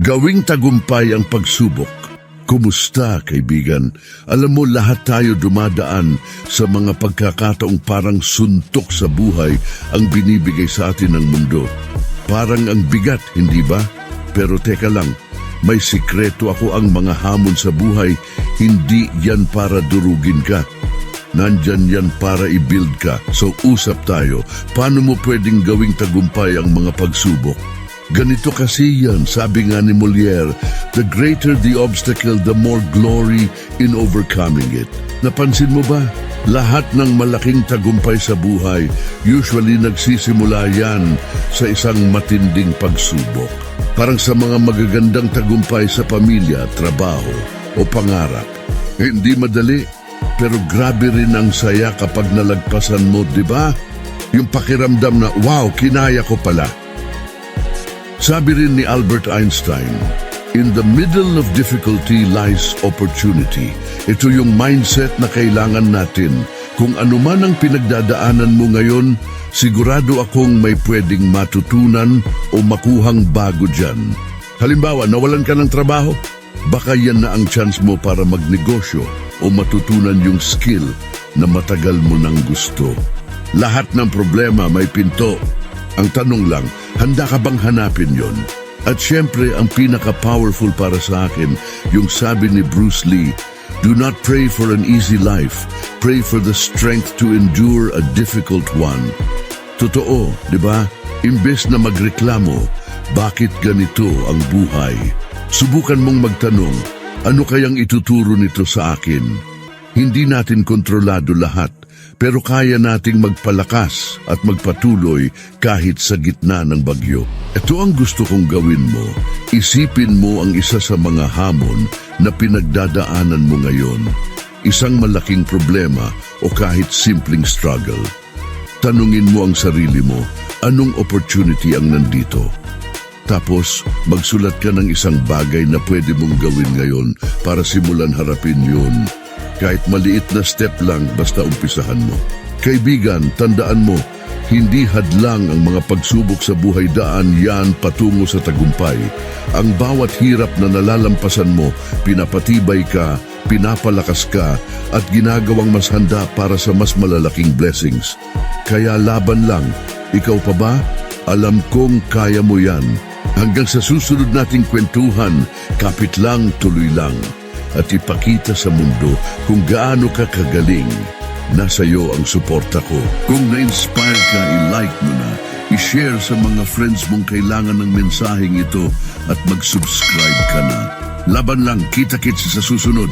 Gawing tagumpay ang pagsubok. Kumusta, kaibigan? Alam mo, lahat tayo dumadaan sa mga pagkakataong parang suntok sa buhay ang binibigay sa atin ng mundo. Parang ang bigat, hindi ba? Pero teka lang, may sikreto ako ang mga hamon sa buhay, hindi yan para durugin ka. Nandyan yan para i-build ka. So usap tayo, paano mo pwedeng gawing tagumpay ang mga pagsubok? Ganito kasi yan, sabi nga ni Molière, the greater the obstacle, the more glory in overcoming it. Napansin mo ba? Lahat ng malaking tagumpay sa buhay, usually nagsisimula yan sa isang matinding pagsubok. Parang sa mga magagandang tagumpay sa pamilya, trabaho o pangarap. Hindi madali, pero grabe rin ang saya kapag nalagpasan mo, di ba? Yung pakiramdam na, wow, kinaya ko pala. Sabi rin ni Albert Einstein, In the middle of difficulty lies opportunity. Ito yung mindset na kailangan natin. Kung ano man ang pinagdadaanan mo ngayon, sigurado akong may pwedeng matutunan o makuhang bago dyan. Halimbawa, nawalan ka ng trabaho, baka yan na ang chance mo para magnegosyo o matutunan yung skill na matagal mo nang gusto. Lahat ng problema may pinto. Ang tanong lang, handa ka bang hanapin yon? At syempre, ang pinaka-powerful para sa akin, yung sabi ni Bruce Lee, Do not pray for an easy life. Pray for the strength to endure a difficult one. Totoo, di ba? Imbes na magreklamo, bakit ganito ang buhay? Subukan mong magtanong, ano kayang ituturo nito sa akin? Hindi natin kontrolado lahat, pero kaya nating magpalakas at magpatuloy kahit sa gitna ng bagyo. Ito ang gusto kong gawin mo. Isipin mo ang isa sa mga hamon na pinagdadaanan mo ngayon. Isang malaking problema o kahit simpleng struggle. Tanungin mo ang sarili mo, anong opportunity ang nandito? Tapos, magsulat ka ng isang bagay na pwede mong gawin ngayon para simulan harapin yun. Kahit maliit na step lang, basta umpisahan mo. Kaibigan, tandaan mo, hindi hadlang ang mga pagsubok sa buhay daan yan patungo sa tagumpay. Ang bawat hirap na nalalampasan mo, pinapatibay ka, pinapalakas ka, at ginagawang mas handa para sa mas malalaking blessings. Kaya laban lang, ikaw pa ba? Alam kong kaya mo yan. Hanggang sa susunod nating kwentuhan, kapit lang, tuloy lang. At ipakita sa mundo kung gaano ka kagaling. Nasa iyo ang suporta ko. Kung na-inspire ka, i-like mo na. I-share sa mga friends mong kailangan ng mensaheng ito at mag-subscribe ka na. Laban lang, kita-kits sa susunod.